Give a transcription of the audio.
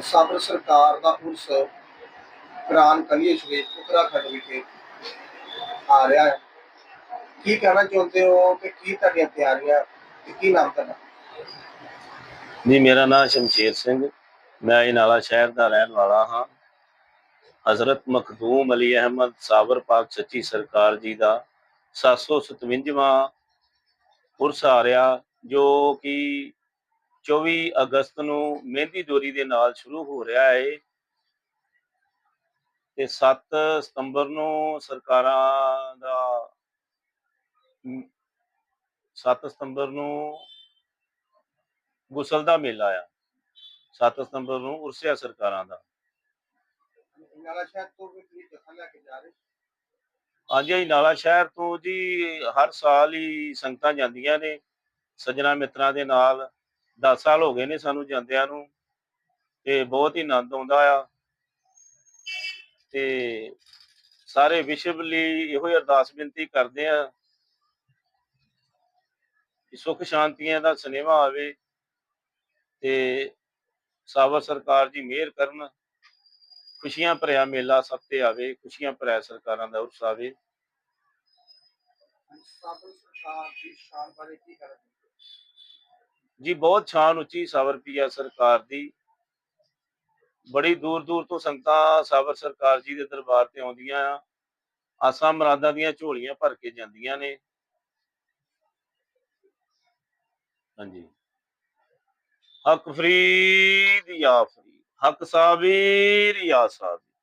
ਸਾਬਰ ਸਰਕਾਰ ਦਾ ਉਰਸ ਪ੍ਰਾਨ ਕਲੀਏ ਸ਼ਰੀਫ ਉੱਤਰਾਖੰਡ ਵਿਖੇ ਆ ਰਿਹਾ ਹੈ। ਕੀ ਕਹਿਣਾ ਚਾਹੁੰਦੇ ਹੋ ਕਿ ਕੀ ਤੁਹਾਡੀਆਂ ਤਿਆਰੀਆਂ ਤੇ ਕੀ ਨਾਮ ਤੁਹਾਡਾ? ਜੀ, ਮੇਰਾ ਨਾਮ ਸ਼ਮਸ਼ੇਰ ਸਿੰਘ। ਮੈਂ ਇਨਾਲਾ ਸ਼ਹਿਰ ਦਾ ਰਹਿਣ ਵਾਲਾ ਹਾਂ। ਹਜ਼ਰਤ ਮਖਦੂਮ ਅਲੀ ਅਹਿਮਦ ਸਾਬਰ ਪਾਕ ਸੱਚੀ ਸਰਕਾਰ ਜੀ ਦਾ 757ਵਾਂ ਪੁਰਸ ਆ ਰਿਹਾ, ਜੋ ਕਿ 24 ਅਗਸਤ ਨੂੰ ਮਹਿੰਦੀ ਜੋਰੀ ਦੇ ਨਾਲ ਸ਼ੁਰੂ ਹੋ ਰਿਹਾ ਹੈ ਤੇ 7 ਸਤੰਬਰ ਨੂੰ ਸਰਕਾਰਾਂ ਦਾ 7 ਸਤੰਬਰ ਨੂੰ ਗੁਸਲ ਦਾ ਮੇਲਾ ਆ। 7 ਸਤੰਬਰ ਨੂੰ ਉਰਸਿਆ ਸਰਕਾਰਾਂ ਦਾ। ਨਾਲਾ ਸ਼ਹਿਰ ਤੋਂ ਵੀ ਤੁਸੀਂ ਜਥਾ ਲੈ ਕੇ ਜਾ ਰਹੇ ਹਾਂਜੀ ਨਾਲਾ ਸ਼ਹਿਰ ਤੋਂ ਜੀ ਹਰ ਸਾਲ ਹੀ ਸੰਗਤਾਂ ਜਾਂਦੀਆਂ ਨੇ। ਸੱਜਣਾ ਮਿੱਤਰਾਂ ਦੇ ਨਾਲ 10 ਸਾਲ ਹੋ ਗਏ ਨੇ ਸਾਨੂੰ ਜਾਂਦਿਆਂ ਨੂੰ ਤੇ ਬਹੁਤ ਹੀ ਆਨੰਦ ਆਉਂਦਾ ਆ। ਤੇ ਸਾਰੇ ਵਿਸ਼ਵ ਲਈ ਇਹੋ ਹੀ ਅਰਦਾਸ ਬੇਨਤੀ ਕਰਦੇ ਆ ਕਿ ਸੁਖ ਸ਼ਾਂਤੀਆਂ ਦਾ ਸੁਨੇਹਾ ਆਵੇ ਤੇ ਸਾਬਰ ਸਰਕਾਰ ਜੀ ਮਿਹਰ ਕਰਨ, ਖੁਸ਼ੀਆਂ ਭਰਿਆ ਮੇਲਾ ਸਭ ਤੇ ਆਵੇ, ਖੁਸ਼ੀਆਂ ਭਰਿਆ ਸਰਕਾਰਾਂ ਦਾ ਉਰਸ ਆਵੇ। ਸਾਬਰ ਸਰਕਾਰ ਦੀ ਸ਼ਾਨ ਬਾਰੇ ਕੀ ਕਹਿਣਾ ਜੀ, ਬਹੁਤ ਸ਼ਾਨ ਉੱਚੀ ਸਾਬਰ ਪੀਆ ਸਰਕਾਰ ਦੀ। ਬੜੀ ਦੂਰ ਦੂਰ ਤੋਂ ਸੰਗਤਾਂ ਸਾਵਰ ਸਰਕਾਰ ਜੀ ਦੇ ਦਰਬਾਰ ਤੇ ਆਉਂਦੀਆਂ ਆ। ਆਸਾਂ ਮਰਾਦਾਂ ਦੀਆਂ ਝੋਲੀਆਂ ਭਰ ਕੇ ਜਾਂਦੀਆਂ ਨੇ। ਹਾਂਜੀ। ਹਕ ਫਰੀਦ ਯਾ ਫਰੀਦ, ਹਕ ਸਾਬੀਰ ਯਾ ਸਾਬੀਰ।